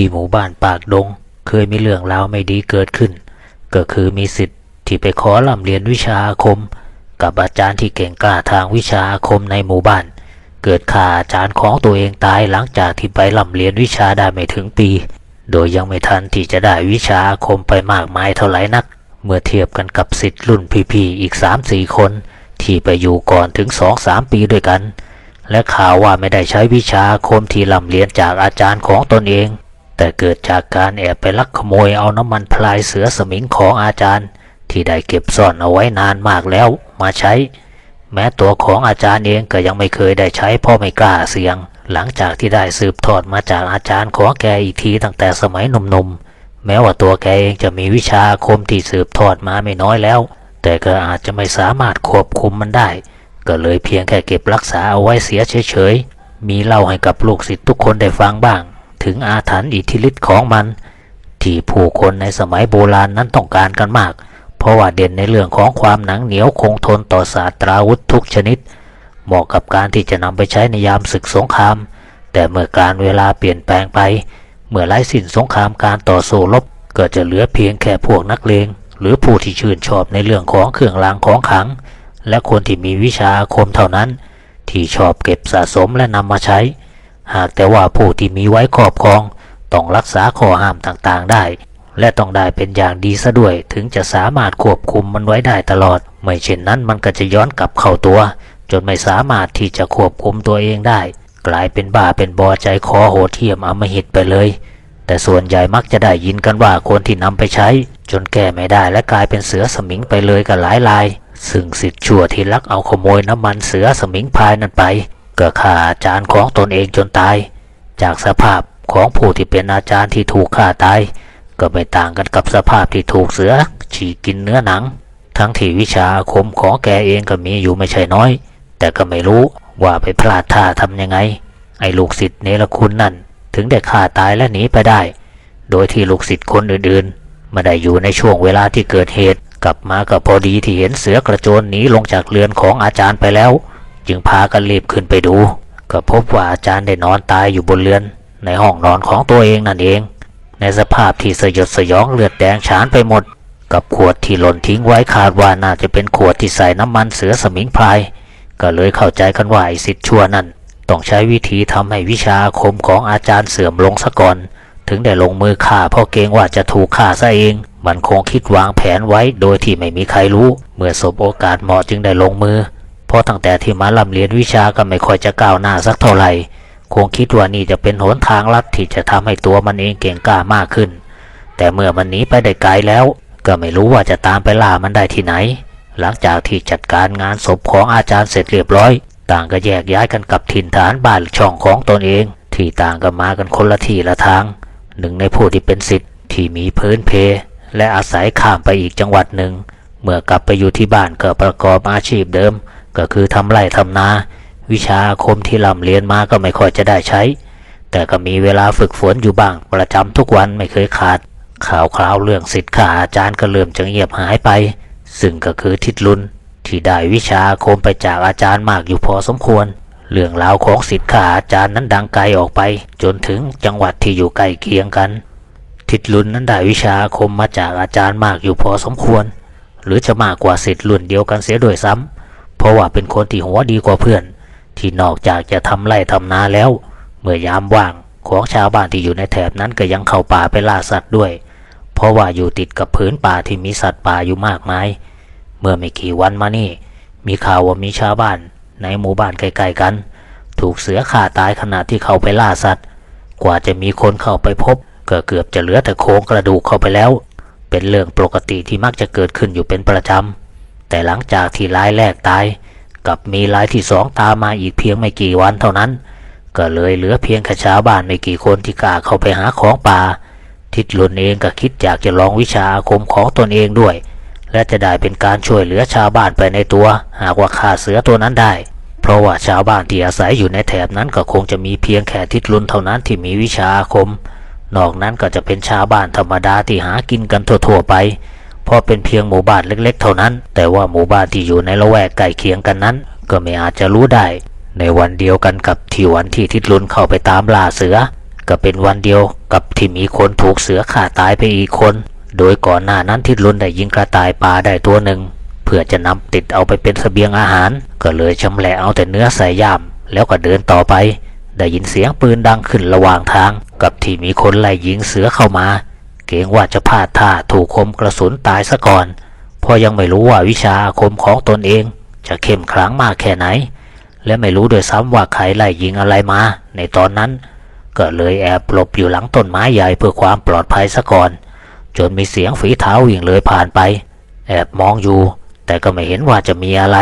ที่หมู่บ้านปากดง เคยมีเรื่องราวไม่ดีเกิดขึ้น ก็คือมีสิทธิ์ที่ไปขอร่ำเรียนวิชาอาคม กับอาจารย์ที่เก่งกล้าทางวิชาอาคมในหมู่บ้าน เกิดข่าอาจารย์ของตัวเองตายหลังจากที่ไปร่ำเรียนวิชาได้ไม่ถึงปี โดยยังไม่ทันที่จะได้วิชาอาคมไปมากมายเท่าไหร่นัก เมื่อเทียบกันกับสิทธิ์รุ่นพี่ๆอีก3-4คน ที่ไปอยู่ก่อนถึง2-3ปีด้วยกันและข่าวว่าไม่ได้ใช้วิชาอาคมที่ร่ำเรียนจากอาจารย์ของตนเอง แต่เกิดจากการแอบไปลักขโมยเอาน้ำมันพลายเสือสมิงของอาจารย์ ที่ได้เก็บซ่อนเอาไว้นานมากแล้วมาใช้ แม้ตัวของอาจารย์เองก็ยังไม่เคยได้ใช้เพราะไม่กล้าเสี่ยง หลังจากที่ได้สืบทอดมาจากอาจารย์ของแกอีกทีตั้งแต่สมัยหนุ่มๆแม้ว่าตัวแกเองจะมีวิชาอาคมที่สืบทอดมาไม่น้อยแล้ว แต่ก็อาจจะไม่สามารถควบคุมมันได้ ก็เลยเพียงแค่เก็บรักษาเอาไว้เสียเฉยๆมีเล่าให้กับลูกศิษย์ทุกคนได้ฟังบ้าง ถึงอาถรรพ์อิทธิฤทธิ์ของมัน ที่ผู้คนในสมัยโบราณนั้นต้องการกันมาก เพราะว่าเด่นในเรื่องของความหนังเหนียวคงทนต่อศาสตราวุธทุกชนิด เหมาะกับการที่จะนำไปใช้ในยามศึกสงคราม แต่เมื่อการเวลาเปลี่ยนแปลงไป เมื่อไร้สิ้นสงครามการต่อสู้รบก็จะเหลือเพียงแค่พวกนักเลงหรือผู้ที่ชื่นชอบในเรื่องของเครื่องรางของขลัง และคนที่มีวิชาอาคมเท่านั้น ที่ชอบเก็บสะสมและนำมาใช้ หากแต่ว่าผู้ที่มีไว้ครอบครองต้องรักษาข้อห้ามต่างๆได้ และต้องได้เป็นอย่างดีซะด้วย ถึงจะสามารถควบคุมมันไว้ได้ตลอด ไม่เช่นนั้นมันก็จะย้อนกลับเข้าตัว จนไม่สามารถที่จะควบคุมตัวเองได้ กลายเป็นบ้าเป็นบอใจคอโหดเทียมอำมหิตไปเลย แต่ส่วนใหญ่มักจะได้ยินกันว่าคนที่นำไปใช้ จนแก้ไม่ได้และกลายเป็นเสือสมิงไปเลยกันหลายราย ซึ่งสิทธิ์ชั่วที่ลักเอาขโมยน้ำมันเสือสมิงพายนั้นไป ก็ฆ่าอาจารย์ของตนเองจนตาย จากสภาพของผู้ที่เป็นอาจารย์ที่ถูกฆ่าตาย ก็ไม่ต่างกันกับสภาพที่ถูกเสือฉีกกินเนื้อหนัง ทั้งที่วิชาอาคมของแกเองก็มีอยู่ไม่ใช่น้อย แต่ก็ไม่รู้ว่าไปพลาดท่าทำยังไง ไอ้ลูกศิษย์เนรคุณนั่น ถึงได้ฆ่าตายและหนีไปได้ โดยที่ลูกศิษย์คนอื่นๆไม่ได้อยู่ในช่วงเวลาที่เกิดเหตุ กลับมาก็พอดีที่เห็นเสือกระโจนหนีลงจากเรือนของอาจารย์ไปแล้ว จึงพากันรีบขึ้นไปดู ก็พบว่าอาจารย์ได้นอนตายอยู่บนเรือน ในห้องนอนของตัวเองนั่นเอง ในสภาพที่สยดสยองเลือดแดงฉานไปหมด กับขวดที่หล่นทิ้งไว้คาดว่าน่าจะเป็นขวดที่ใส่น้ำมันเสือสมิงพรายก็เลยเข้าใจกันว่าไอ้สิทธิ์ชั่วนั่นต้องใช้วิธีทำให้วิชาอาคมของอาจารย์เสื่อมลงซะก่อน ถึงได้ลงมือฆ่าเพราะเกรงว่าจะถูกฆ่าซะเอง มันคงคิดวางแผนไว้โดยที่ไม่มีใครรู้ เมื่อสบโอกาสเหมาะจึงได้ลงมือ เพราะตั้งแต่ที่มาลำเรียนวิชาก็ไม่ค่อยจะก้าวหน้าสักเท่าไหร่ คงคิดว่านี่จะเป็นหนทางลัดที่จะทำให้ตัวมันเองเก่งกล้ามากขึ้น แต่เมื่อมันหนีไปได้ไกลแล้ว ก็ไม่รู้ว่าจะตามไปล่ามันได้ที่ไหน หลังจากที่จัดการงานศพของอาจารย์เสร็จเรียบร้อย ต่างก็แยกย้ายกันกลับถิ่นฐานบ้านช่องของตนเอง ที่ต่างก็มากันคนละที่ละทาง หนึ่งในผู้ที่เป็นสิทธิ์ที่มีพื้นเพ และอาศัยข้ามไปอีกจังหวัดหนึ่ง เมื่อกลับไปอยู่ที่บ้านก็ประกอบอาชีพเดิม ก็คือทำไร่ทำนา วิชาอาคมที่ร่ำเรียนมาก็ไม่ค่อยจะได้ใช้ แต่ก็มีเวลาฝึกฝนอยู่บ้างประจำทุกวันไม่เคยขาด ข่าวคราวเรื่องสิทธิ์ข่าอาจารย์ก็เริ่มจะเงียบหายไป ซึ่งก็คือทิดลุนที่ได้วิชาอาคมไปจากอาจารย์มากอยู่พอสมควร เรื่องราวของสิทธิ์ข่าอาจารย์นั้นดังไกลออกไป จนถึงจังหวัดที่อยู่ใกล้เคียงกัน ทิดลุนนั้นได้วิชาอาคมมาจากอาจารย์มากอยู่พอสมควร หรือจะมากกว่าสิทธิ์รุ่นเดียวกันเสียด้วยซ้ำ เพราะว่าเป็นคนที่หัวดีกว่าเพื่อน ที่นอกจากจะทำไร่ทำนาแล้ว เมื่อยามว่างของชาวบ้านที่อยู่ในแถบนั้นก็ยังเข้าป่าไปล่าสัตว์ด้วย เพราะว่าอยู่ติดกับพื้นป่าที่มีสัตว์ป่าอยู่มากมาย เมื่อไม่กี่วันมานี่ มีข่าวว่ามีชาวบ้านในหมู่บ้านใกล้ๆกัน ถูกเสือฆ่าตายขณะที่เข้าไปล่าสัตว์ กว่าจะมีคนเข้าไปพบก็เกือบจะเหลือแต่โครงกระดูกเข้าไปแล้ว เป็นเรื่องปกติที่มักจะเกิดขึ้นอยู่เป็นประจำ แต่หลังจากที่รายแรกตายกับมีรายที่สองตามมาอีกเพียงไม่กี่วันเท่านั้น ก็เลยเหลือเพียงแค่ชาวบ้านไม่กี่คนที่กล้าเข้าไปหาของป่า ทิดลุนเองก็คิดอยากจะลองวิชาอาคมของตนเองด้วย และจะได้เป็นการช่วยเหลือชาวบ้านไปในตัว หากว่าฆ่าเสือตัวนั้นได้ เพราะว่าชาวบ้านที่อาศัยอยู่ในแถบนั้นก็คงจะมีเพียงแค่ทิดลุนเท่านั้นที่มีวิชาอาคม นอกนั้นก็จะเป็นชาวบ้านธรรมดาที่หากินกันทั่วๆไป เพราะเป็นเพียงหมู่บ้านเล็กๆ เท่านั้น แต่ว่าหมู่บ้านที่อยู่ในละแวกใกล้เคียงกันนั้น ก็ไม่อาจจะรู้ได้ ในวันเดียวกันกับที่วันที่ทิดลุนเข้าไปตามล่าเสือ ก็เป็นวันเดียวกับที่มีคนถูกเสือฆ่าตายไปอีกคน โดยก่อนหน้านั้นทิดลุนได้ยิงกระต่ายป่าได้ตัวหนึ่งเพื่อจะนำติดเอาไปเป็นเสบียงอาหาร ก็เลยชำแหละเอาแต่เนื้อใส่ย่ามแล้วก็เดินต่อไป ได้ยินเสียงปืนดังขึ้นระหว่างทาง กับที่มีคนไล่ยิงเสือเข้ามา เกรงว่าจะพลาดท่าถูกคมกระสุนตายซะก่อน เพราะยังไม่รู้ว่าวิชาอาคมของตนเอง จะเข้มขลังมากแค่ไหน และไม่รู้ด้วยซ้ำว่าใครไล่ยิงอะไรมา ในตอนนั้น ก็เลยแอบหลบอยู่หลังต้นไม้ใหญ่เพื่อความปลอดภัยซะก่อน จนมีเสียงฝีเท้าวิ่งเลยผ่านไป แอบมองอยู่ แต่ก็ไม่เห็นว่าจะมีอะไร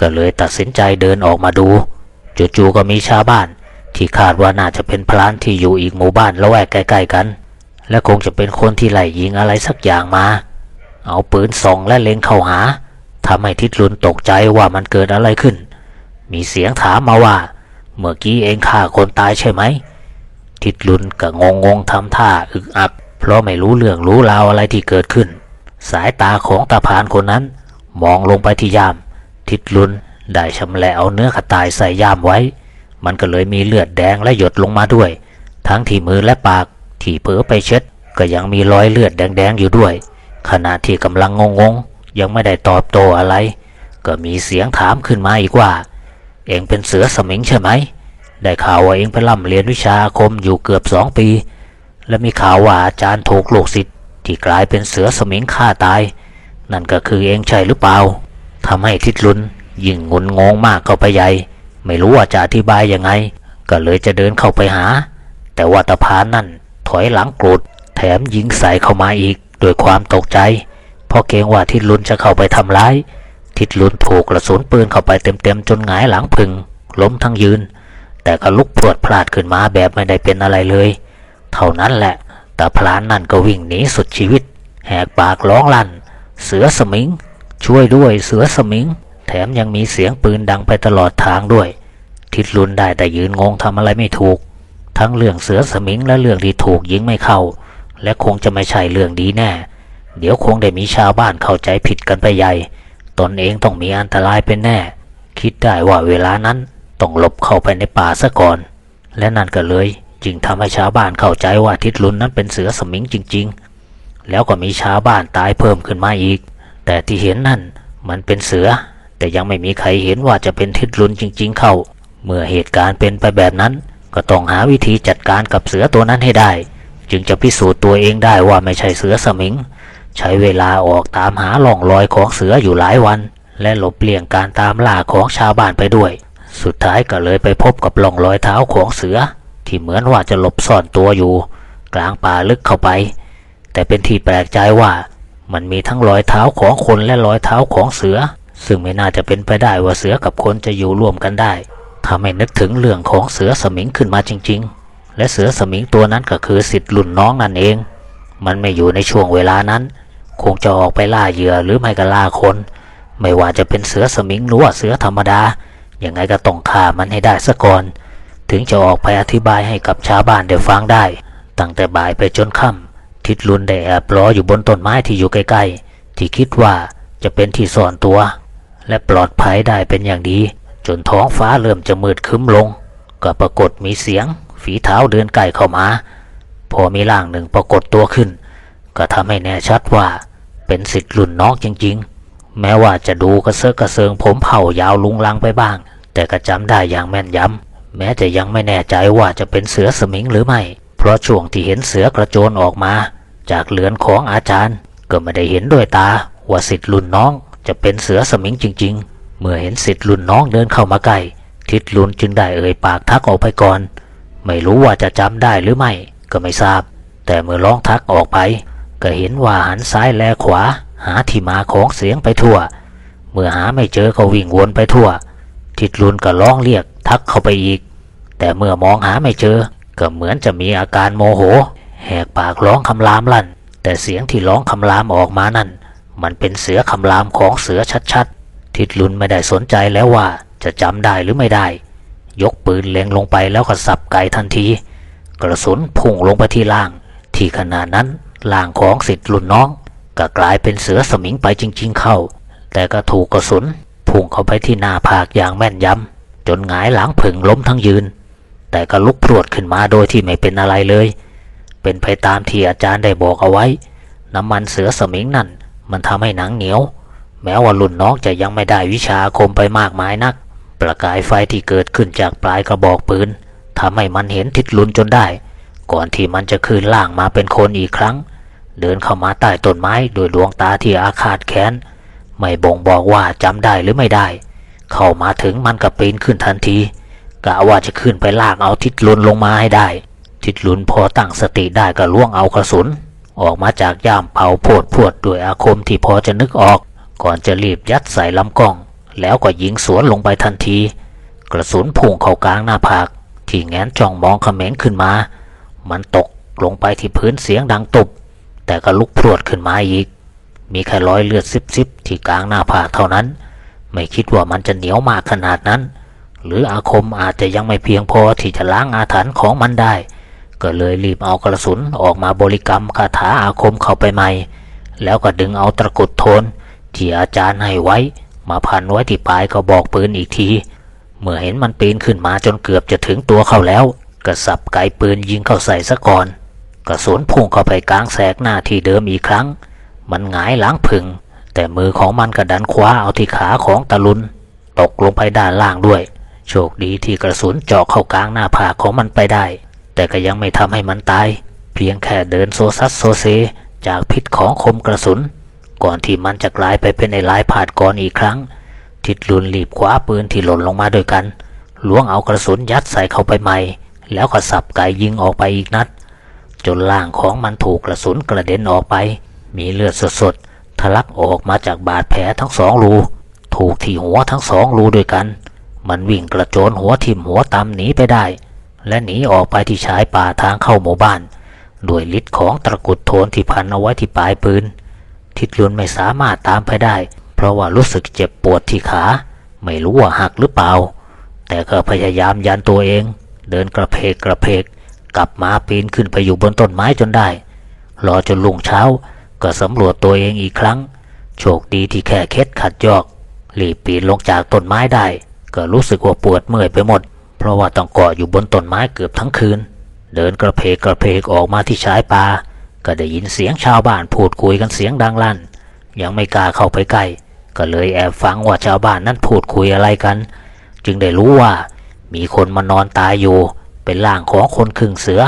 ก็เลยตัดสินใจเดินออกมาดูจู่ๆก็มีชาวบ้าน ที่คาดว่าน่าจะเป็นพลานที่อยู่อีกหมู่บ้านละแวกใกล้ๆกัน และคงจะเป็นคนที่ไล่ยิงอะไรสักอย่างมา เอาปืนส่องและเล็งเข้าหาทำให้ทิดลุนตกใจว่ามันเกิดอะไรขึ้น มีเสียงถามมาว่า เมื่อกี้เองฆ่าคนตายใช่ไหม ทิดลุนก็งงงๆทำท่าอึกอัก เพราะไม่รู้เรื่องรู้ราวอะไรที่เกิดขึ้น สายตาของตาพานคนนั้น มองลงไปที่ยาม ทิดลุนได้ชำแหละเอาเนื้อกระต่ายใส่ยามไว้ มันก็เลยมีเลือดแดงและหยดลงมาด้วย ทั้งที่มือและปาก ที่เผลอไปเช็ด ก็ยังมีรอยเลือดแดงๆอยู่ด้วย ขณะที่กำลังงงๆ ยังไม่ได้ตอบโต้อะไร ก็มีเสียงถามขึ้นมาอีกว่า เองเป็นเสือสมิงใช่ไหม ได้ข่าวว่าเองไปร่ำเรียนวิชาคมอยู่เกือบสองปี และมีข่าวว่าอาจารย์ถูกลูกศิษย์ที่กลายเป็นเสือสมิงฆ่าตาย นั่นก็คือเองใช่หรือเปล่าทำให้ทิดลุนยิ่งงุนงงมากเข้าไปใหญ่ ไม่รู้ว่าจะอธิบายยังไง ก็เลยจะเดินเข้าไปหา แต่ว่าตาพานนั่น ถอยหลังกรธแถมยิงใส่เข้ามาอีกด้วยความตกใจ เพราะเกรงว่าทิดลุนจะเข้าไปทำร้าย ทิดลุนถูกกระสุนปืนเข้าไปเต็มๆจนหงายหลังพึง ล้มทั้งยืน แต่ก็ลุกพรวดพลาดขึ้นมาแบบไม่ได้เป็นอะไรเลย เท่านั้นแหละตาพลานนั่นก็วิ่งหนีสุดชีวิต แหกปากร้องลั่น เสือสมิง ช่วยด้วยเสือสมิง แถมยังมีเสียงปืนดังไปตลอดทางด้วย ทิดลุนได้แต่ยืนงงทำอะไรไม่ถูก ทั้งเรื่องเสือสมิงและเรื่องที่ถูกยิงไม่เข้า และคงจะไม่ใช่เรื่องดีแน่ เดี๋ยวคงได้มีชาวบ้านเข้าใจผิดกันไปใหญ่ ตนเองต้องมีอันตรายเป็นแน่ คิดได้ว่าเวลานั้นต้องหลบเข้าไปในป่าซะก่อน และนั่นก็เลยจึงทำให้ชาวบ้านเข้าใจว่าทิดลุนนั้นเป็นเสือสมิงจริง ๆ แล้วก็มีชาวบ้านตายเพิ่มขึ้นมาอีก แต่ที่เห็นนั่นมันเป็นเสือ แต่ยังไม่มีใครเห็นว่าจะเป็นทิดลุนจริง ๆ เข้า เมื่อเหตุการณ์เป็นไปแบบนั้น ก็ต้องหาวิธีจัดการกับเสือตัวนั้นให้ได้ จึงจะพิสูจน์ตัวเองได้ว่าไม่ใช่เสือสมิง ใช้เวลาออกตามหาล่องรอยของเสืออยู่หลายวัน และหลบเลี่ยงการตามล่าของชาวบ้านไปด้วย สุดท้ายก็เลยไปพบกับล่องรอยเท้าของเสือ ที่เหมือนว่าจะหลบซ่อนตัวอยู่ กลางป่าลึกเข้าไป แต่เป็นที่แปลกใจว่ามันมีทั้งรอยเท้าของคนและรอยเท้าของเสือ ซึ่งไม่น่าจะเป็นไปได้ว่าเสือกับคนจะอยู่ร่วมกันได้ ทำให้นึกถึงเรื่องของเสือสมิงขึ้นมาจริง ๆ และเสือสมิงตัวนั้นก็คือสิทธิ์รุ่นน้องนั่นเอง มันไม่อยู่ในช่วงเวลานั้น คงจะออกไปล่าเหยื่อหรือไม่ก็ล่าคน ไม่ว่าจะเป็นเสือสมิงหรือว่าเสือธรรมดา ยังไงก็ต้องฆ่ามันให้ได้ซะก่อน ถึงจะออกไปอธิบายให้กับชาวบ้านได้ฟังได้ ตั้งแต่บ่ายไปจนค่ำทิดลุนได้แอบรออยู่บนต้นไม้ที่อยู่ใกล้ๆ ที่คิดว่าจะเป็นที่ซ่อนตัว และปลอดภัยได้เป็นอย่างดี นท้องฟ้าเริ่มจะมืดคึ้มลง ก็ปรากฏมีเสียง ฝีเท้าเดินใกล้เข้ามา พอมีร่างหนึ่งปรากฏตัวขึ้น ก็ทำให้แน่ชัดว่า เป็นสิทธิ์รุ่นน้องจริง ๆ แม้ว่าจะดูกระเซาะกระเซิงผมเผ่ายาวลุงลังไปบ้าง แต่ก็จำได้อย่างแม่นยำแม้จะยังไม่แน่ใจว่าจะเป็นเสือสมิงหรือไม่ เพราะช่วงที่เห็นเสือกระโจนออกมา จากเรือนของอาจารย์ ก็ไม่ได้เห็นด้วยตาว่าสิทธิ์รุ่นน้องจะเป็นเสือสมิงจริง ๆ เมื่อเห็นสิทธิ์รุ่นน้องเดินเข้ามาใกล้ทิดลุนจึงได้เอ่ยปากทักออกไปก่อน ไม่รู้ว่าจะจำได้หรือไม่ก็ไม่ทราบ แต่เมื่อร้องทักออกไป ก็เห็นว่าหันซ้ายแลขวา หาที่มาของเสียงไปทั่ว เมื่อหาไม่เจอก็วิ่งวนไปทั่ว ทิดลุนก็ร้องเรียกทักเข้าไปอีก แต่เมื่อมองหาไม่เจอ ก็เหมือนจะมีอาการโมโห แหกปากร้องคำรามลั่น แต่เสียงที่ร้องคำรามออกมานั่น มันเป็นเสือคำรามของเสือชัดๆ ทิดลุนไม่ได้สนใจแล้วว่าจะจำได้หรือไม่ได้ ยกปืนเล็งลงไปแล้วก็สับไกทันที กระสุนพุ่งลงไปที่ล่าง ที่ขณะนั้นล่างของสิทธิ์รุ่นน้อง ก็กลายเป็นเสือสมิงไปจริง ๆ เข้า แต่ก็ถูกกระสุนพุ่งเข้าไปที่หน้าผากอย่างแม่นยำจนหงายหลังผึ่งล้มทั้งยืน แต่ก็ลุกพรวดขึ้นมาโดยที่ไม่เป็นอะไรเลย เป็นไปตามที่อาจารย์ได้บอกเอาไว้ น้ำมันเสือสมิงนั่นมันทำให้หนังเหนียว แม้ว่ารุ่นน้องจะยังไม่ได้วิชาคมไปมากมายนัก ประกายไฟที่เกิดขึ้นจากปลายกระบอกปืนทำให้มันเห็นทิศลุนจนได้ ก่อนที่มันจะคืนล่างมาเป็นคนอีกครั้ง เดินเข้ามาใต้ต้นไม้โดยดวงตาที่อาฆาตแค้น ไม่บ่งบอกว่าจำได้หรือไม่ได้ เข้ามาถึงมันก็ปีนขึ้นทันทีกะว่าจะขึ้นไปลากเอาทิศลุนลงมาให้ได้ ทิศลุนพอตั้งสติได้ก็ล่วงเอากระสุน ออกมาจากย่ามเผาโพดพวดด้วยอาคมที่พอจะนึกออก ก่อนจะรีบยัดใส่ลำกล้อง แล้วก็ยิงสวนลงไปทันที กระสุนพุ่งเข้ากลางหน้าผาก ที่แงนจ้องมองเขม็งขึ้นมา มันตกลงไปที่พื้นเสียงดังตุบ แต่ก็ลุกพรวดขึ้นมาอีก มีแค่รอยเลือดซิบๆที่กลางหน้าผากเท่านั้น ไม่คิดว่ามันจะเหนียวมากขนาดนั้น หรืออาคมอาจจะยังไม่เพียงพอที่จะล้างอาถรรพ์ของมันได้ ก็เลยรีบเอากระสุนออกมาบริกรรมคาถาอาคมเข้าไปใหม่ แล้วก็ดึงเอาตะกุดโทน ที่อาจารย์ให้ไว้ มาพันไว้ที่ปลายกระบอกปืนอีกที เมื่อเห็นมันปีนขึ้นมาจนเกือบจะถึงตัวเขาแล้วก็สับไกปืนยิงเข้าใส่ซะก่อน กระสุนพุ่งเข้าไปกลางแสกหน้าที่เดิมอีกครั้ง มันหงายหลังพึง แต่มือของมันก็ดันคว้าเอาที่ขาของตะลุน ตกลงไปด้านล่างด้วย โชคดีที่กระสุนเจาะเข้ากลางหน้าผากของมันไปได้ แต่ก็ยังไม่ทำให้มันตาย เพียงแค่เดินโซซัสโซเซ จากพิษของคมกระสุน ก่อนที่มันจะกลายไปเป็นไอ้ลายผาดกรอีกครั้ง ทิดลุนรีบคว้าปืนที่หล่นลงมาด้วยกันล้วงเอากระสุนยัดใส่เข้าไปใหม่ แล้วก็สับไกยิงออกไปอีกนัด จนล่างของมันถูกกระสุนกระเด็นออกไป มีเลือดสดๆทะลักออกมาจากบาดแผลทั้งสองรูถูกที่หัวทั้งสองรูด้วยกัน มันวิ่งกระโจนหัวทิ่มหัวตำหนีไปได้ และหนีออกไปที่ชายป่าทางเข้าหมู่บ้าน ด้วยฤทธิ์ของตะกุดโทนที่พันเอาไว้ที่ปลายปืน ทิดลุนไม่สามารถตามไปได้ เพราะว่ารู้สึกเจ็บปวดที่ขา ไม่รู้ว่าหักหรือเปล่า แต่ก็พยายามยันตัวเอง เดินกระเพกกระเพก กลับมาปีนขึ้นไปอยู่บนต้นไม้จนได้ รอจนลุ่งเช้า ก็สำรวจตัวเองอีกครั้ง โชคดีที่แค่เคล็ดขัดยอกรีบปีนลงจากต้นไม้ได้ ก็รู้สึกว่าปวดเมื่อยไปหมด เพราะว่าต้องเกาะอยู่บนต้นไม้เกือบทั้งคืน เดินกระเพกกระเพกออกมาที่ชายป่า ก็ได้ยินเสียงชาวบ้านพูดคุยกันเสียงดังลั่น ยังไม่กล้าเข้าไปใกล้ ก็เลยแอบฟังว่าชาวบ้านนั้นพูดคุยอะไรกัน จึงได้รู้ว่ามีคนมานอนตายอยู่ เป็นร่างของคนครึ่งเสือ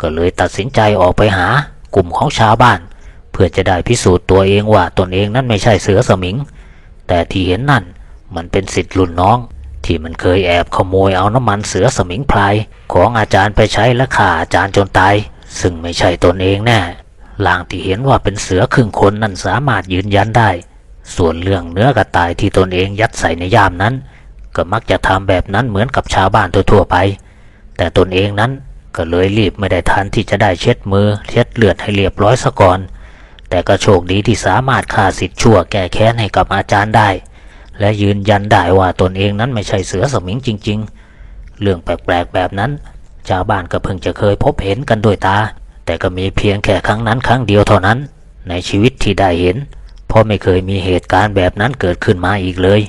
ก็เลยตัดสินใจออกไปหากลุ่มของชาวบ้าน เพื่อจะได้พิสูจน์ตัวเองว่าตนเองนั้นไม่ใช่เสือสมิง แต่ที่เห็นนั่นมันเป็นสิทธิ์รุ่นน้อง ที่มันเคยแอบขโมยเอาน้ำมันเสือสมิงพลายของอาจารย์ไปใช้และฆ่าอาจารย์จนตาย ซึ่งไม่ใช่ตนเองแน่ล่างที่เห็นว่าเป็นเสือครึ่งคนนั่นสามารถยืนยันได้ ส่วนเรื่องเนื้อกระต่ายที่ตนเองยัดใส่ในย่ามนั้น ก็มักจะทำแบบนั้นเหมือนกับชาวบ้านทั่วๆไป แต่ตนเองนั้นก็เลยรีบไม่ได้ทันที่จะได้เช็ดมือเช็ดเลือดให้เรียบร้อยซะก่อน แต่ก็โชคดีที่สามารถฆ่าสิทธิ์ชั่วแก้แค้นให้กับอาจารย์ได้ และยืนยันได้ว่าตนเองนั้นไม่ใช่เสือสมิงจริง ๆ เรื่องแปลกๆแบบนั้น ชาวบ้านก็เพิ่งจะเคยพบเห็นกันด้วยตา แต่ก็มีเพียงแค่ครั้งนั้นครั้งเดียวเท่านั้น ในชีวิตที่ได้เห็น เพราะไม่เคยมีเหตุการณ์แบบนั้นเกิดขึ้นมาอีกเลย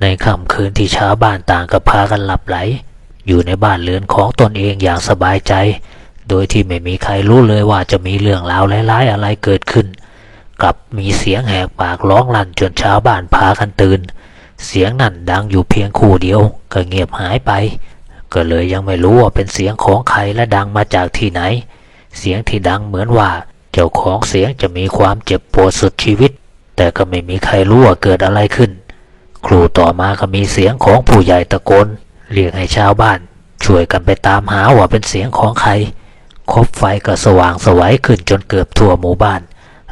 ในค่ำคืนที่ชาวบ้านต่างก็พากันหลับไหล อยู่ในบ้านเรือนของตนเองอย่างสบายใจ โดยที่ไม่มีใครรู้เลยว่าจะมีเรื่องราวร้ายๆอะไรเกิดขึ้น กลับมีเสียงแหกปากร้องลั่นจนชาวบ้านพากันตื่น เสียงนั่นดังอยู่เพียงคู่เดียว ก็เงียบหายไป ก็เลยยังไม่รู้ว่าเป็นเสียงของใครและดังมาจากที่ไหน เสียงที่ดังเหมือนว่า เจ้าของเสียงจะมีความเจ็บปวดสุดชีวิต แต่ก็ไม่มีใครรู้ว่าเกิดอะไรขึ้น ครูต่อมาก็มีเสียงของผู้ใหญ่ตะโกนเรียกให้ชาวบ้าน ช่วยกันไปตามหาว่าเป็นเสียงของใครคบไฟก็สว่างสวัยขึ้นจนเกือบทั่วหมู่บ้าน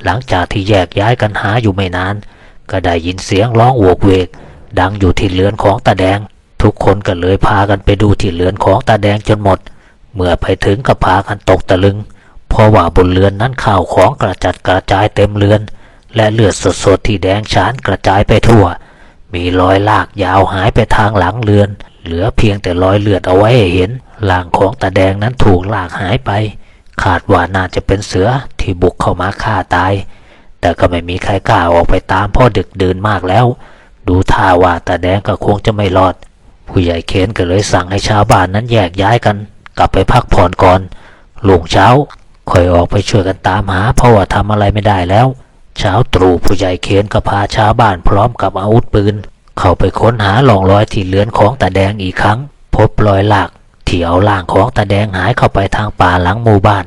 หลังจากที่แยกย้ายกันหาอยู่ไม่นาน ก็ได้ยินเสียงร้องโวกเวก ดังอยู่ที่เรือนของตาแดง ทุกคนก็เลยพากันไปดูที่เรือนของตาแดงจนหมด เมื่อไปถึงก็พากันตกตะลึง เพราะว่าบนเรือนนั้นข้าวของกระจัดกระจายเต็มเรือน และเลือดสดๆที่แดงฉานกระจายไปทั่ว มีรอยลากยาวหายไปทางหลังเรือน เหลือเพียงแต่รอยเลือดเอาไว้เห็นร่างของตาแดงนั้นถูกลากหายไป คาดว่าน่าจะเป็นเสือที่บุกเข้ามาฆ่าตาย แต่ก็ไม่มีใครกล้าออกไปตามพ่อดึกเดื่นมากแล้ว ดูท่าว่าตาแดงก็คงจะไม่รอด ผู้ใหญ่เคนก็เลยสั่งให้ชาวบ้านนั้นแยกย้ายกัน กลับไปพักผ่อนก่อนลุงเช้าค่อยออกไปช่วยกันตามหาเพราะว่าทำอะไรไม่ได้แล้ว เช้าตรู่ผู้ใหญ่เคนก็พาชาวบ้านพร้อมกับอาวุธปืน เข้าไปค้นหาหลองรอยที่เลือนของตาแดงอีกครั้ง พบรอยหลาก ที่เอาล่างของตาแดงหายเข้าไปทางป่าหลังหมู่บ้าน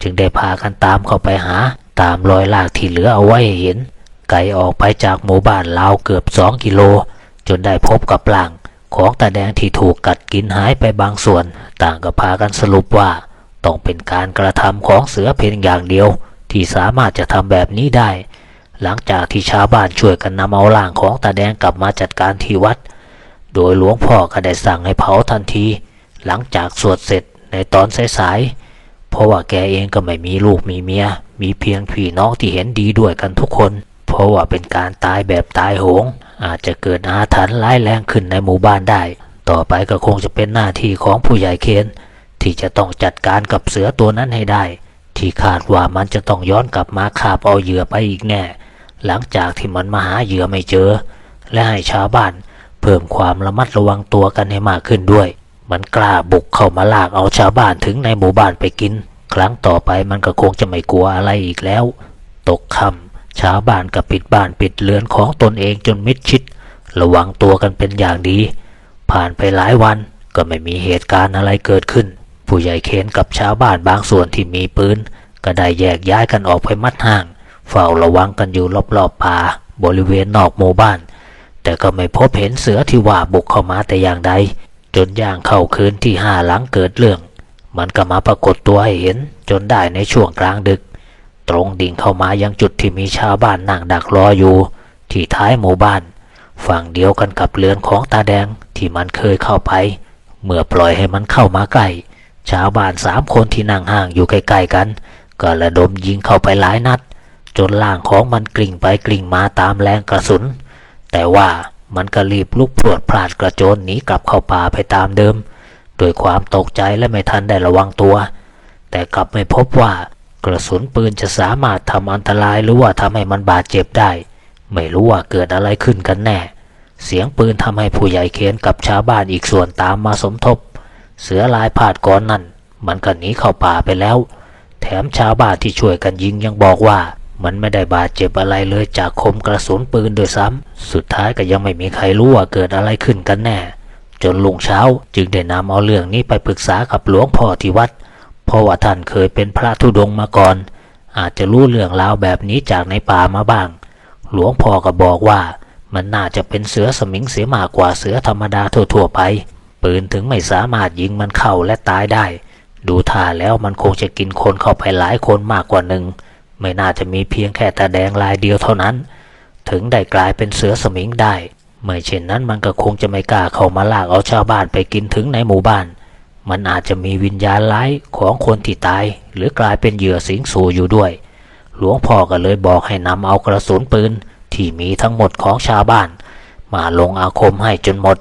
จึงได้พากันตามเข้าไปหา ตามรอยลากที่เหลือเอาไว้เห็น ไกลออกไปจากหมู่บ้านราวเกือบสองกิโล จนได้พบกับล่างของตาแดงที่ถูกกัดกินหายไปบางส่วน ต่างก็พากันสรุปว่า ต้องเป็นการกระทำของเสือเพียงอย่างเดียว ที่สามารถจะทำแบบนี้ได้ หลังจากที่ชาวบ้านช่วยกันนำเอาล่างของตาแดงกลับมาจัดการที่วัด โดยหลวงพ่อก็ได้สั่งให้เผาทันที หลังจากสวดเสร็จในตอนสายๆ เพราะว่าแกเองก็ไม่มีลูกมีเมีย มีเพียงพี่น้องที่เห็นดีด้วยกันทุกคน เพราะว่าเป็นการตายแบบตายโหง อาจจะเกิดอาถรรพ์ร้ายแรงขึ้นในหมู่บ้านได้ ต่อไปก็คงจะเป็นหน้าที่ของผู้ใหญ่เคนที่จะต้องจัดการกับเสือตัวนั้นให้ได้ ที่คาดว่ามันจะต้องย้อนกลับมาคาบเอาเหยื่อไปอีกแน่ หลังจากที่มันมาหาเหยื่อไม่เจอ และให้ชาวบ้านเพิ่มความระมัดระวังตัวกันให้มากขึ้นด้วย มันกล้าบุกเข้ามาลากเอาชาวบ้านถึงในหมู่บ้านไปกิน ครั้งต่อไปมันก็คงจะไม่กลัวอะไรอีกแล้ว ตกค่ำชาวบ้านก็ปิดบ้านปิดเรือนของตนเองจนมิดชิด ระวังตัวกันเป็นอย่างดี ผ่านไปหลายวันก็ไม่มีเหตุการณ์อะไรเกิดขึ้น ผู้ใหญ่เคนกับชาวบ้านบางส่วนที่มีปืนก็ได้แยกย้ายกันออกไปมัดห่าง เฝ้าระวังกันอยู่รอบๆป่าบริเวณนอกหมู่บ้าน แต่ก็ไม่พบเห็นเสือที่ว่าบุกเข้ามาแต่อย่างใด จนย่างเข้าคืนที่ห้าหลังเกิดเรื่อง มันก็มาปรากฏตัวให้เห็น จนได้ในช่วงกลางดึก ตรงดิ่งเข้ามายังจุดที่มีชาวบ้านนั่งดักรออยู่ ที่ท้ายหมู่บ้าน ฝั่งเดียวกันกับเรือนของตาแดงที่มันเคยเข้าไป เมื่อปล่อยให้มันเข้ามาใกล้ชาวบ้านสามคนที่นั่งห่างอยู่ใกล้ๆกัน ก็ระดมยิงเข้าไปหลายนัด จนล่างของมันกลิ่งไปกลิ่งมาตามแรงกระสุน แต่ว่า มันก็รีบลุกพรวดพลาดกระโจนหนีกลับเข้าป่าไปตามเดิมโดยความตกใจและไม่ทันได้ระวังตัว แต่กลับไม่พบว่ากระสุนปืนจะสามารถทำอันตรายหรือว่าทำให้มันบาดเจ็บได้ ไม่รู้ว่าเกิดอะไรขึ้นกันแน่ เสียงปืนทำให้ผู้ใหญ่เคนกับชาวบ้านอีกส่วนตามมาสมทบ เสือลายผาดก่อนนั่น มันก็หนีเข้าป่าไปแล้ว แถมชาวบ้านที่ช่วยกันยิงยังบอกว่า มันไม่ได้บาดเจ็บอะไรเลยจากคมกระสุนปืนโดยซ้ำ สุดท้ายก็ยังไม่มีใครรู้ว่าเกิดอะไรขึ้นกันแน่ จนลุงเช้าจึงได้นำเอาเรื่องนี้ไปปรึกษากับหลวงพ่อที่วัด เพราะว่าท่านเคยเป็นพระธุดงค์มาก่อน อาจจะรู้เรื่องราวแบบนี้จากในป่ามาบ้าง หลวงพ่อก็บอกว่า มันน่าจะเป็นเสือสมิงเสียมากกว่าเสือธรรมดาทั่วๆไป ปืนถึงไม่สามารถยิงมันเข้าและตายได้ ดูท่าแล้วมันคงจะกินคนเข้าไปหลายคนมากกว่าหนึ่ง ไม่น่าจะมีเพียงแค่ตาแดงลายเดียวเท่านั้น ถึงได้กลายเป็นเสือสมิงได้ ไม่เช่นนั้นมันก็คงจะไม่กล้าเข้ามาลากเอาชาวบ้านไปกินถึงในหมู่บ้าน มันอาจจะมีวิญญาณร้ายของคนที่ตาย หรือกลายเป็นเหยื่อสิงสู่อยู่ด้วย หลวงพ่อก็เลยบอกให้นำเอากระสุนปืนที่มีทั้งหมดของชาวบ้าน มาลงอาคมให้จนหมด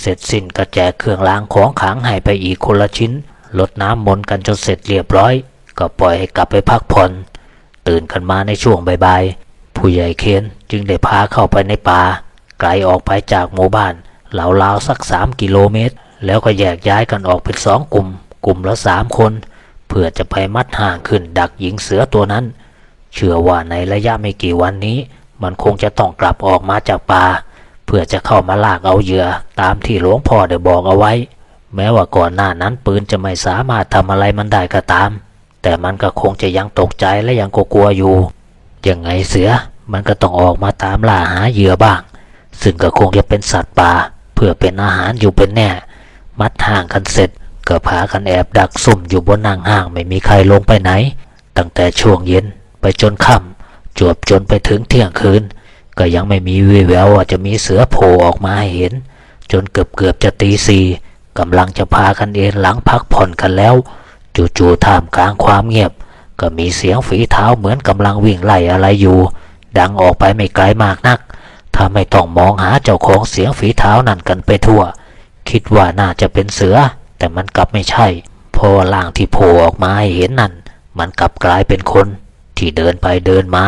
เสร็จสิ้นก็แจกเครื่องรางของขลังให้ไปอีกคนละชิ้นลดน้ำมนต์กันจนเสร็จเรียบร้อย ก็ปล่อยให้กลับไปพักผ่อน ตื่นกันมาในช่วงบ่ายๆผู้ใหญ่เคนจึงได้พาเข้าไปในป่าไกลออกไปจากหมู่บ้านราๆสักสามกิโลเมตร แล้วก็แยกย้ายกันออกเป็นสองกลุ่ม กลุ่มละสามคน เพื่อจะไปมัดห่างขึ้นดักหญิงเสือตัวนั้น เชื่อว่าในระยะไม่กี่วันนี้ มันคงจะต้องกลับออกมาจากป่าเพื่อจะเข้ามาลากเอาเหยื่อตามที่หลวงพ่อได้บอกเอาไว้ แม้ว่าก่อนหน้านั้นปืนจะไม่สามารถทำอะไรมันได้ก็ตาม แต่มันก็คงจะยังตกใจและยังกลัวอยู่ ยังไงเสือมันก็ต้องออกมาตามล่าหาเหยื่อบ้าง ซึ่งก็คงจะเป็นสัตว์ป่า เพื่อเป็นอาหารอยู่เป็นแน่ มัดห่างกันเสร็จ ก็พากันแอบดักซุ่มอยู่บนนางห้างไม่มีใครลงไปไหน ตั้งแต่ช่วงเย็นไปจนค่ำจวบจนไปถึงเที่ยงคืน ก็ยังไม่มีวี่แววว่าจะมีเสือโผล่ออกมาให้เห็น จนเกือบเกือบๆจะตีสี่กำลังจะพากันเอนหลังพักผ่อนกันแล้ว จู่ๆท่ามกลางความเงียบ ก็มีเสียงฝีเท้าเหมือนกำลังวิ่งไล่อะไรอยู่ ดังออกไปไม่ไกลมากนักถ้าไม่ต้องมองหาเจ้าของเสียงฝีเท้านั่นกันไปทั่ว คิดว่าน่าจะเป็นเสือ แต่มันกลับไม่ใช่เพราะว่าร่างที่โผล่ออกมาให้เห็นนั่น มันกลับกลายเป็นคน ที่เดินไปเดินมา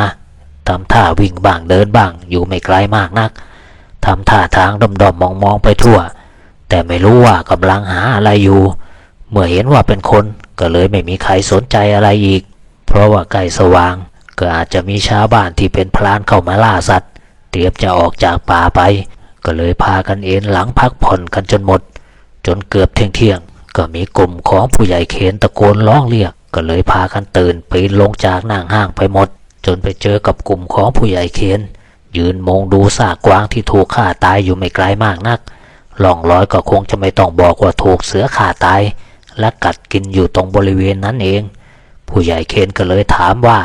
ทำท่าวิ่งบ้างเดินบ้างอยู่ไม่ไกลมากนักทำท่าทางดอมๆมองไปทั่ว แต่ไม่รู้ว่ากำลังหาอะไรอยู่ เมื่อเห็นว่าเป็นคน ก็เลยไม่มีใครสนใจอะไรอีก เพราะว่าใกล้สว่าง ก็อาจจะมีชาวบ้านที่เป็นพลานเข้ามาล่าสัตว์ เตรียมจะออกจากป่าไป ก็เลยพากันเอนหลังพักผ่อนกันจนหมด จนเกือบเที่ยงเที่ยงก็มีกลุ่มของผู้ใหญ่เขนตะโกนร้องเรียก ก็เลยพากันตื่นปีนลงจากนั่งห้างไปหมด จนไปเจอกับกลุ่มของผู้ใหญ่เขนยืนมองดูซากกวางที่ถูกฆ่าตายอยู่ไม่ไกลมากนักล่องรอยก็คงจะไม่ต้องบอกว่าถูกเสือฆ่าตาย และกัดกินอยู่ตรงบริเวณนั้นเอง ผู้ใหญ่เคนก็เลยถามว่า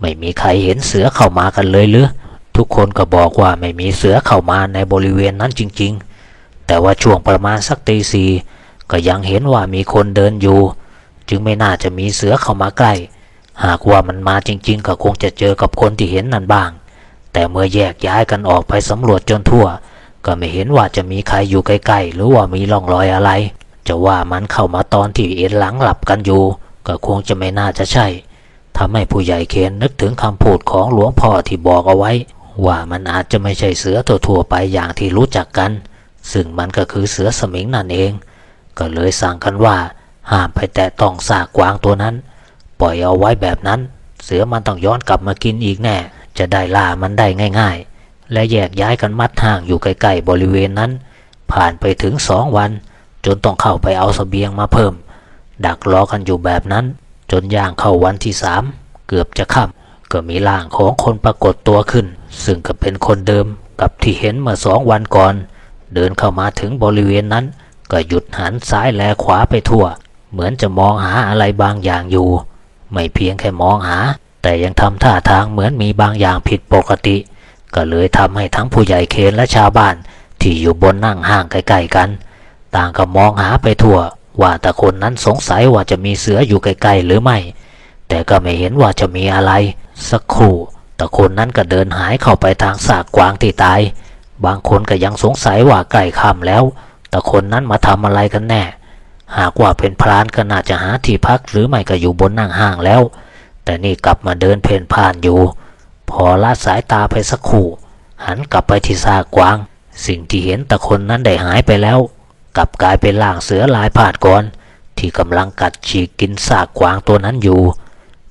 ไม่มีใครเห็นเสือเข้ามากันเลยหรือทุกคนก็บอกว่าไม่มีเสือเข้ามาในบริเวณนั้นจริง ๆ แต่ว่าช่วงประมาณสักตีสี่ก็ยังเห็นว่ามีคนเดินอยู่ จึงไม่น่าจะมีเสือเข้ามาใกล้ หากว่ามันมาจริง ๆ ก็คงจะเจอกับคนที่เห็นนั่นบ้าง แต่เมื่อแยกย้ายกันออกไปสำรวจจนทั่ว ก็ไม่เห็นว่าจะมีใครอยู่ใกล้ๆหรือว่ามีร่องรอยอะไร จะว่ามันเข้ามาตอนที่เอ็นหลังหลับกันอยู่ ก็คงจะไม่น่าจะใช่ทำให้ผู้ใหญ่เคนนึกถึงคำพูดของหลวงพ่อที่บอกเอาไว้ ว่ามันอาจจะไม่ใช่เสือตัวทั่วๆไปอย่างที่รู้จักกัน ซึ่งมันก็คือเสือสมิงนั่นเอง ก็เลยสั่งกันว่าห้ามไปแตะต้องซากกวางตัวนั้น ปล่อยเอาไว้แบบนั้น เสือมันต้องย้อนกลับมากินอีกแน่ จะได้ล่ามันได้ง่ายๆ และแยกย้ายกันมัดห่างอยู่ใกล้ๆบริเวณนั้น ผ่านไปถึงสองวัน จนต้องเข้าไปเอาเสบียงมาเพิ่ม ดักรอกันอยู่แบบนั้น จนย่างเข้าวันที่สามเกือบจะค่ำก็มีร่างของคนปรากฏตัวขึ้น ซึ่งก็เป็นคนเดิมกับที่เห็นเมื่อสองวันก่อน เดินเข้ามาถึงบริเวณนั้น ก็หยุดหันซ้ายแลขวาไปทั่ว เหมือนจะมองหาอะไรบางอย่างอยู่ ไม่เพียงแค่มองหา แต่ยังทำท่าทางเหมือนมีบางอย่างผิดปกติ ก็เลยทำให้ทั้งผู้ใหญ่เคนและชาวบ้าน ที่อยู่บนนั่งห้างใกล้ๆกัน ต่างก็มองหาไปทั่ว ว่าแต่คนนั้นสงสัยว่าจะมีเสืออยู่ใกล้ๆหรือไม่ แต่ก็ไม่เห็นว่าจะมีอะไร สักครู่ แต่คนนั้นก็เดินหายเข้าไปทางสากกวางที่ตาย บางคนก็ยังสงสัยว่าใกล้ค่ำแล้ว แต่คนนั้นมาทำอะไรกันแน่ หากว่าเป็นพรานก็น่าจะหาที่พักหรือไม่ก็อยู่บนนั่งห้างแล้ว แต่นี่กลับมาเดินเพ่นพ่านอยู่ พอละสายตาไปสักครู่หันกลับไปที่ซากกวาง สิ่งที่เห็นแต่คนนั้นได้หายไปแล้ว กลับกลายเป็นล่างเสือลายผาดก่อน ที่กำลังกัดฉีกกินซากกวางตัวนั้นอยู่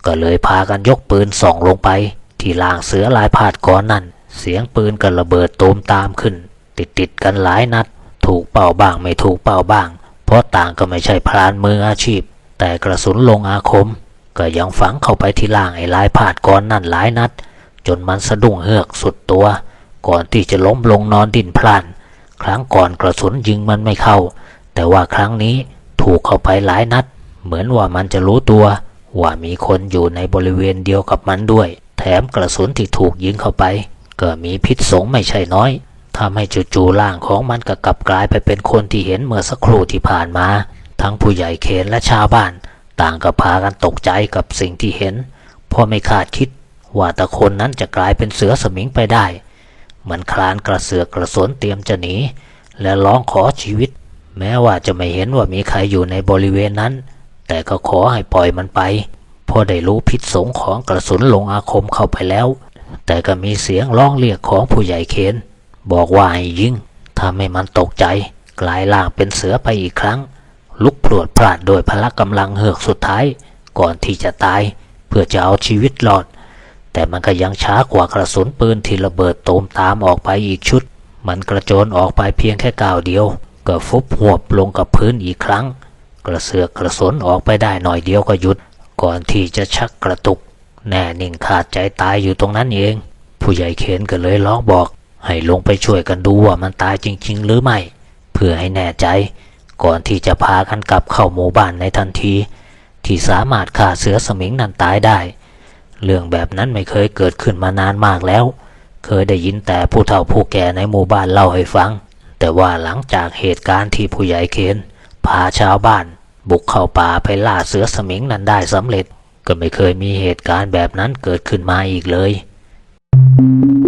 ก็เลยพากันยกปืนส่องลงไป ที่ล่างเสือลายผาดก่อนนั่น เสียงปืนก็ระเบิดตูมตามขึ้น ติดติดกันหลายนัด ถูกเป้าบ้างไม่ถูกเป้าบ้าง เพราะต่างก็ไม่ใช่พรานมืออาชีพ แต่กระสุนลงอาคม ก็ยังฝังเข้าไปที่ล่างไอ้ลายผาดก่อนนั่นหลายนัด จนมันสะดุ้งเฮือกสุดตัว ก่อนที่จะล้มลงนอนดินพล่าน ครั้งก่อนกระสุนยิงมันไม่เข้า แต่ว่าครั้งนี้ถูกเข้าไปหลายนัด เหมือนว่ามันจะรู้ตัว ว่ามีคนอยู่ในบริเวณเดียวกับมันด้วย แถมกระสุนที่ถูกยิงเข้าไป ก็มีพิษสงไม่ใช่น้อยทำให้จู่ๆร่างของมันก็กลับกลายไปเป็นคนที่เห็นเมื่อสักครู่ที่ผ่านมา ทั้งผู้ใหญ่เขนและชาวบ้าน ต่างก็พากันตกใจกับสิ่งที่เห็นเพราะไม่คาดคิดว่าแต่คนนั้นจะกลายเป็นเสือสมิงไปได้ มันคลานกระเสือกกระสนเตรียมจะหนี และร้องขอชีวิต แม้ว่าจะไม่เห็นว่ามีใครอยู่ในบริเวณนั้น แต่ก็ขอให้ปล่อยมันไปพราะได้รู้พิษสงของกระสุนลงอาคมเข้าไปแล้ว แต่ก็มีเสียงร้องเรียกของผู้ใหญ่เคนบอกว่าให้ยิงทำให้มันตกใจ กลายร่างเป็นเสือไปอีกครั้ง ลุกพรวดพลาดโดยพละกำลังเหือกสุดท้าย ก่อนที่จะตาย เพื่อจะเอาชีวิตรอด แต่มันก็ยังช้ากว่ากระสุนปืนที่ระเบิดตูมตามออกไปอีกชุด มันกระโจนออกไปเพียงแค่ก้าวเดียว ก็ฟุบหวบลงกับพื้นอีกครั้ง กระเสือกกระสนออกไปได้หน่อยเดียวก็หยุด ก่อนที่จะชักกระตุก แน่นิ่งขาดใจตายอยู่ตรงนั้นเอง ผู้ใหญ่เคนก็เลยร้องบอก ให้ลงไปช่วยกันดูว่ามันตายจริง ๆ หรือไม่ เพื่อให้แน่ใจ ก่อนที่จะพากันกลับเข้าหมู่บ้านในทันที ที่สามารถฆ่าเสือสมิงนั้นตายได้ เรื่องแบบนั้นไม่เคยเกิดขึ้นมานานมากแล้ว เคยได้ยินแต่ผู้เฒ่าผู้แก่ในหมู่บ้านเล่าให้ฟัง แต่ว่าหลังจากเหตุการณ์ที่ผู้ใหญ่เคนพาชาวบ้าน บุกเข้าป่าไปล่าเสือสมิงนั้นได้สำเร็จ ก็ไม่เคยมีเหตุการณ์แบบนั้นเกิดขึ้นมาอีกเลย thank you